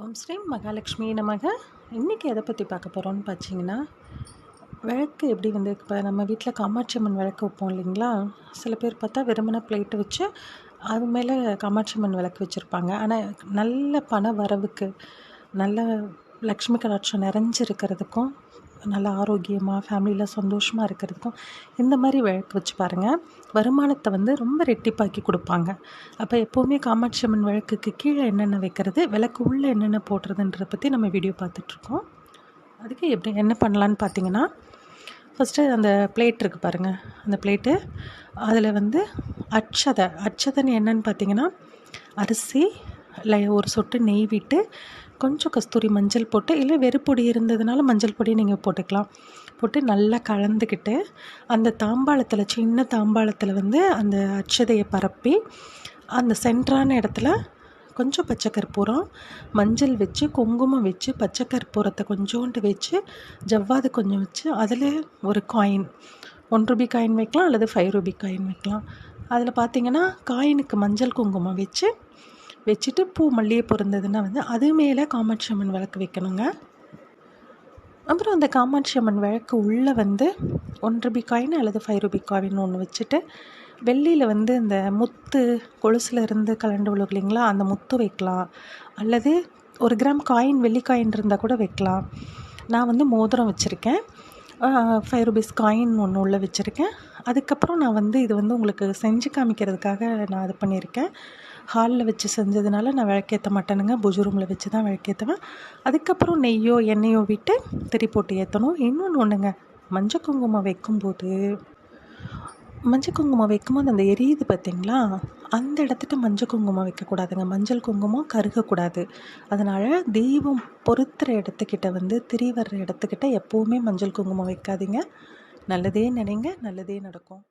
ஓம் ஸ்ரீ மகாலட்சுமி நமக. இன்றைக்கி எதை பற்றி பார்க்க போகிறோம்னு பார்த்தீங்கன்னா விளக்கு எப்படி வந்து இப்போ நம்ம வீட்டில் காமாட்சி அம்மன் விளக்கு வைப்போம் இல்லைங்களா? சில பேர் பார்த்தா வெறுமன பிளேட்டு வச்சு அது மேலே காமாட்சி அம்மன் விளக்கு வச்சுருப்பாங்க. ஆனால் நல்ல பண வரவுக்கு நல்ல லக்ஷ்மி கடாட்சம் நிறைஞ்சிருக்கிறதுக்கும் நல்லா ஆரோக்கியமாக ஃபேமிலியில் சந்தோஷமாக இருக்கிறதுக்கும் இந்த மாதிரி விளக்கு வச்சு பாருங்கள் வருமானத்தை வந்து ரொம்ப ரெட்டிப்பாக்கி கொடுப்பாங்க. அப்போ எப்போவுமே காமாட்சி அம்மன் விளக்குக்கு கீழே என்னென்ன வைக்கிறது விளக்கு உள்ளே என்னென்ன போடுறதுன்றத பற்றி நம்ம வீடியோ பார்த்துட்ருக்கோம். அதுக்கு எப்படி என்ன பண்ணலான்னு பார்த்தீங்கன்னா ஃபஸ்ட்டு அந்த பிளேட் இருக்குது பாருங்கள் அந்த பிளேட்டு அதில் வந்து அச்சதை அச்சதைன்னு என்னன்னு பார்த்தீங்கன்னா அரிசி இல்லை ஒரு சொட்டு நெய் விட்டு கொஞ்சம் கஸ்தூரி மஞ்சள் போட்டு இல்லை வெறுப்பொடி இருந்ததுனால மஞ்சள் பொடி நீங்கள் போட்டுக்கலாம். போட்டு நல்லா கலந்துக்கிட்டு அந்த தாம்பாளத்தில் சின்ன தாம்பாளத்தில் வந்து அந்த அச்சதையை பரப்பி அந்த சென்ட்ரான இடத்துல கொஞ்சம் பச்சை கற்பூரம் மஞ்சள் வச்சு குங்குமம் வச்சு பச்சை கற்பூரத்தை கொஞ்சோண்டு வச்சு ஜவ்வாது கொஞ்சம் வச்சு அதில் ஒரு காயின் ஒன் ருபி காயின் வைக்கலாம் அல்லது ஃபைவ் ருபி காயின் வைக்கலாம். அதில் பார்த்தீங்கன்னா காயினுக்கு மஞ்சள் குங்குமம் வச்சு வச்சுட்டு பூ மல்லிகைப்பூ இருந்ததுன்னா வந்து அது மேலே காமாட்சி அம்மன் விளக்கு வைக்கணுங்க. அப்புறம் அந்த காமாட்சி அம்மன் விளக்கு உள்ளே வந்து ஒன் ருபி காயின் அல்லது ஃபைவ் ருபி காயின் ஒன்று வச்சுட்டு வெள்ளியில் வந்து இந்த முத்து கொலுசில் இருந்து கலண்டு விழுகு இல்லைங்களா அந்த முத்து வைக்கலாம். அல்லது ஒரு கிராம் காயின் வெள்ளி காயின் இருந்தால் கூட வைக்கலாம். நான் வந்து மோதிரம் வச்சுருக்கேன். ஃபைவ் ருபீஸ் காயின் ஒன்று உள்ளே வச்சுருக்கேன். அதுக்கப்புறம் நான் வந்து இது வந்து உங்களுக்கு செஞ்சு காமிக்கிறதுக்காக நான் இது பண்ணியிருக்கேன். ஹாலில் வச்சு செஞ்சதுனால நான் விளக்கேற்ற மாட்டேனுங்க. புஜு ரூமில் வச்சு தான் விளக்கேற்றுவேன் அதுக்கப்புறம் நெய்யோ எண்ணெயோ விட்டு திரி போட்டு ஏற்றணும் இன்னொன்று ஒன்றுங்க மஞ்சள் குங்குமம் வைக்கும்போது மஞ்சள் குங்குமம் வைக்கும்போது அந்த எரியுது பார்த்திங்களா? அந்த இடத்துட்டு மஞ்சள் குங்குமம் வைக்கக்கூடாதுங்க. மஞ்சள் குங்குமம் கருகக்கூடாது. அதனால் தெய்வம் பொருத்துகிற இடத்துக்கிட்ட வந்து திரி வர்ற இடத்துக்கிட்ட எப்போவுமே மஞ்சள் குங்குமம் வைக்காதீங்க. நல்லதே நினைங்க நல்லதே நடக்கும்.